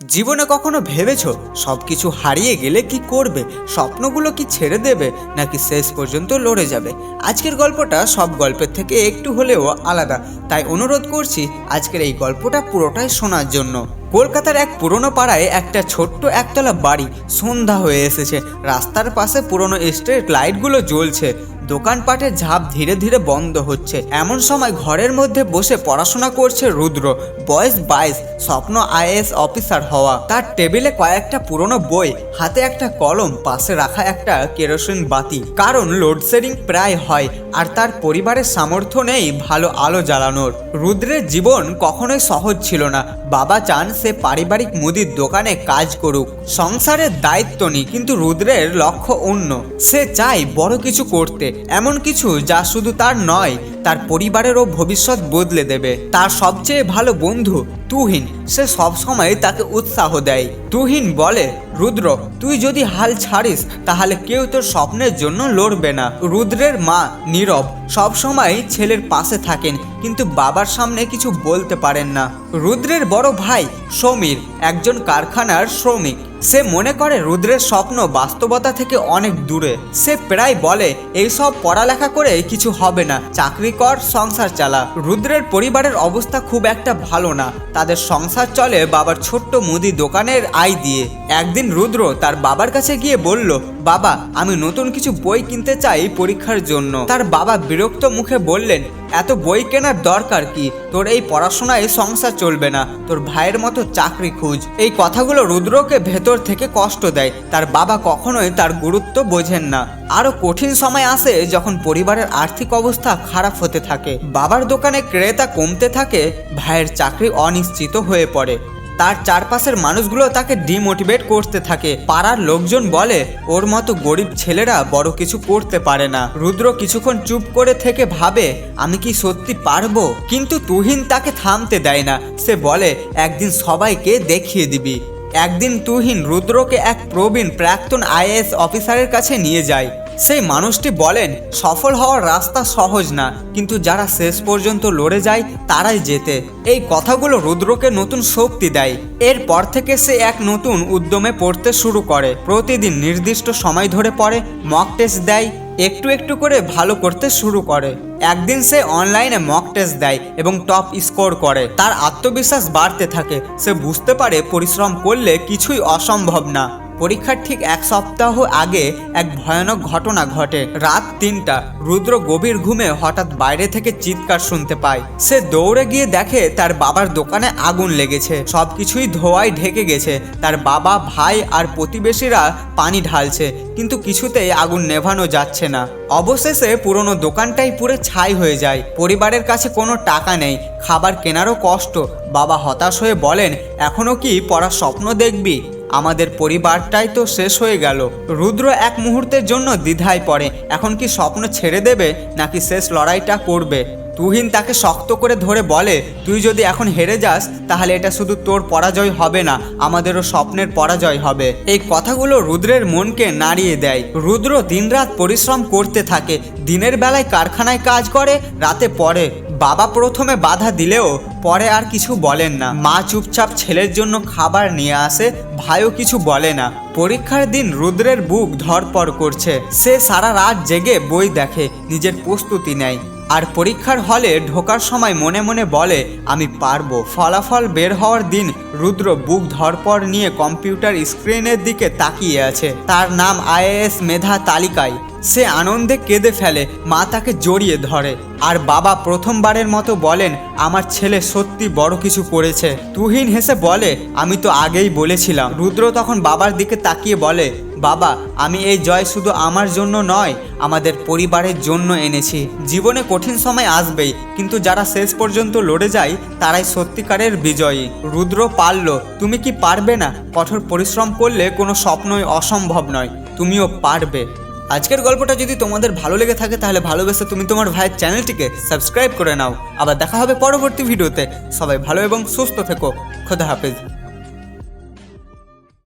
জীবনে কখনো ভেবেছো সব কিছু হারিয়ে গেলে কি করবে? স্বপ্নগুলো কি ছেড়ে দেবে? নাকি শেষ পর্যন্ত লড়ে যাবে? আজকের গল্পটা সব গল্পের থেকে একটু হলেও আলাদা। তাই অনুরোধ করছি, আজকের এই গল্পটা পুরোটাই শোনার জন্য। কলকাতার এক পুরনো পাড়ায় একটা ছোট্ট একতলা বাড়ি সন্ধ্যা হয়ে এসেছে। রাস্তার পাশে পুরনো স্ট্রিট লাইটগুলো জ্বলছে। দোকানপাটের ঝাঁপ ধীরে ধীরে বন্ধ হচ্ছে। এমন সময় ঘরের মধ্যে বসে পড়াশোনা করছে রুদ্র। বয়স বাইশ, স্বপ্ন আইএস অফিসার হওয়া। তার টেবিলে কয়েকটা পুরনো বই, হাতে একটা কলম, পাশে রাখা একটা কেরোসিন বাতি। কারণ লোডশেডিং প্রায় হয়, আর তার পরিবারের সামর্থ্য নেই ভালো আলো জ্বালানোর। রুদ্রের জীবন কখনোই সহজ ছিল না। বাবা চান সে পারিবারিক মুদির দোকানে কাজ করুক। সংসারের দায়িত্ব নেই, কিন্তু রুদ্রের লক্ষ্য অন্য। সে চায় বড় কিছু করতে। এমন কিছু যা শুধু তার নয় তার পরিবারেরও ভবিষ্যৎ বদলে দেবে। তার সবচেয়ে ভালো বন্ধু তুহিন, সে সবসময় তাকে উৎসাহ দেয়। তুহিন বলে, রুদ্র, তুই যদি হাল ছাড়িস, তাহলে কেউ তোর স্বপ্নের জন্য লড়বে না। রুদ্রের মা নীরব সবসময় ছেলের পাশে থাকেন, কিন্তু বাবার সামনে কিছু বলতে পারেন না। রুদ্রের বড় ভাই সমীর, একজন কারখানার শ্রমিক। সে মনে করে, রুদ্রের স্বপ্ন বাস্তবতা থেকে অনেক দূরে। সে প্রায় বলে, এইসব পড়ালেখা করে কিছু হবে না, চাকরি কর, সংসার চালা। রুদ্রের পরিবারের অবস্থা খুব একটা ভালো না। তাদের সংসার চলে বাবার ছোট্ট মুদি দোকানের আয় দিয়ে। একদিন রুদ্র তার বাবার কাছে গিয়ে বলল, বাবা, আমি নতুন কিছু বই কিনতে চাই পরীক্ষার জন্য। তার বাবা বিরক্ত মুখে বললেন এত বই কেনার দরকার কি? তোর এই পড়াশোনায় সংসার চলবে না। তোর ভাইয়ের মতো চাকরি খুঁজ। এই কথাগুলো রুদ্রকে ভেতর থেকে কষ্ট দেয়। তার বাবা কখনোই তার গুরুত্ব বোঝেন না। আরও কঠিন সময় আসে যখন পরিবারের আর্থিক অবস্থা খারাপ হতে থাকে। বাবার দোকানে ক্রেতা কমতে থাকে, ভাইয়ের চাকরি অনিশ্চিত হয়ে পড়ে। তার চারপাশের মানুষগুলো তাকে ডিমোটিভেট করতে থাকে। পাড়ার লোকজন বলে, ওর মতো গরিব ছেলেরা বড় কিছু করতে পারে না। রুদ্র কিছুক্ষণ চুপ করে থেকে ভাবে, আমি কি সত্যি পারব? কিন্তু তুহিন তাকে থামতে দেয় না। সে বলে, একদিন সবাইকে দেখিয়ে দিবি। একদিন তুহিন রুদ্রকে এক প্রবীণ প্রাক্তন আইএএস অফিসারের কাছে নিয়ে যায়। সেই মানুষটি বলেন, সফল হওয়ার রাস্তা সহজ না, কিন্তু যারা শেষ পর্যন্ত লড়ে যায়, তারাই জেতে। এই কথাগুলো রুদ্রকে নতুন শক্তি দেয়। এরপর থেকে সে এক নতুন উদ্যমে পড়তে শুরু করে। প্রতিদিন নির্দিষ্ট সময় ধরে পড়ে মক টেস্ট দেয়, একটু একটু করে ভালো করতে শুরু করে। একদিন সে অনলাইনে মক টেস্ট দেয় এবং টপ স্কোর করে। তার আত্মবিশ্বাস বাড়তে থাকে। সে বুঝতে পারে, পরিশ্রম করলে কিছুই অসম্ভব না। পরীক্ষার ঠিক এক সপ্তাহ আগে এক ভয়ানক ঘটনা ঘটে। রাত তিনটা, রুদ্র গভীর ঘুমে হঠাৎ বাইরে থেকে চিৎকার শুনতে পায়। সে দৌড়ে গিয়ে দেখে তার বাবার দোকানে আগুন লেগেছে। সবকিছুই ধোয়ায় ঢেকে গেছে। তার বাবা, ভাই আর প্রতিবেশীরা পানি ঢালছে, কিন্তু কিছুতেই আগুন নেভানো যাচ্ছে না। অবশেষে পুরনো দোকানটাই পুরো ছাই হয়ে যায়। পরিবারের কাছে কোনো টাকা নেই। খাবার কেনারও কষ্ট। বাবা হতাশ হয়ে বলেন এখনও কি পড়ার স্বপ্ন দেখবি? আমাদের পরিবারটাই তো শেষ হয়ে গেল। রুদ্র এক মুহূর্তের জন্য দ্বিধায় পড়ে। এখন কি স্বপ্ন ছেড়ে দেবে, নাকি শেষ লড়াইটা করবে? তুহিন তাকে শক্ত করে ধরে বলে, তুই যদি এখন হেরে যাস, তাহলে এটা শুধু তোর পরাজয় হবে না, আমাদেরও স্বপ্নের পরাজয় হবে। এই কথাগুলো রুদ্রের মনকে নাড়িয়ে দেয়। রুদ্র দিনরাত পরিশ্রম করতে থাকে। দিনের বেলায় কারখানায় কাজ করে, রাতে পড়ে। বাবা প্রথমে বাধা দিলেও পরে আর কিছু বলেন না। মা চুপচাপ ছেলের জন্য খাবার নিয়ে আসে, ভাইও কিছু বলে না। পরীক্ষার দিন রুদ্রের বুক ধরপড় করছে। সে সারা রাত জেগে বই দেখে, নিজের প্রস্তুতি নেয়। আর পরীক্ষার হলে ঢোকার সময় মনে মনে বলে, আমি পারব। ফলাফল বের হওয়ার দিন রুদ্র বুক ধরপড় নিয়ে কম্পিউটার স্ক্রিনের দিকে তাকিয়ে আছে। তার নাম আইএএস মেধা তালিকায়। সে আনন্দে কেঁদে ফেলে, মা তাকে জড়িয়ে ধরে। আর বাবা প্রথমবারের মতো বলেন, আমার ছেলে সত্যি বড় কিছু করেছে। তুহিন হেসে বলে, আমি তো আগেই বলেছিলাম। রুদ্র তখন বাবার দিকে তাকিয়ে বলে, বাবা, আমি এই জয় শুধু আমার জন্য নয়, আমাদের পরিবারের জন্য এনেছি। জীবনে কঠিন সময় আসবেই, কিন্তু যারা শেষ পর্যন্ত লড়ে যায়, তারাই সত্যিকারের বিজয়ী। রুদ্র পারল, তুমি কি পারবে না? কঠোর পরিশ্রম করলে কোনো স্বপ্নই অসম্ভব নয়, তুমিও পারবে। আজকের গল্পটা যদি তোমাদের ভালো লেগে থাকে, তাহলে ভালোবেসে তুমি তোমার ভাইয়ের চ্যানেলটিকে সাবস্ক্রাইব করে নাও। আবার দেখা হবে পরবর্তী ভিডিওতে। সবাই ভালো এবং সুস্থ থেকো। খোদা হাফেজ।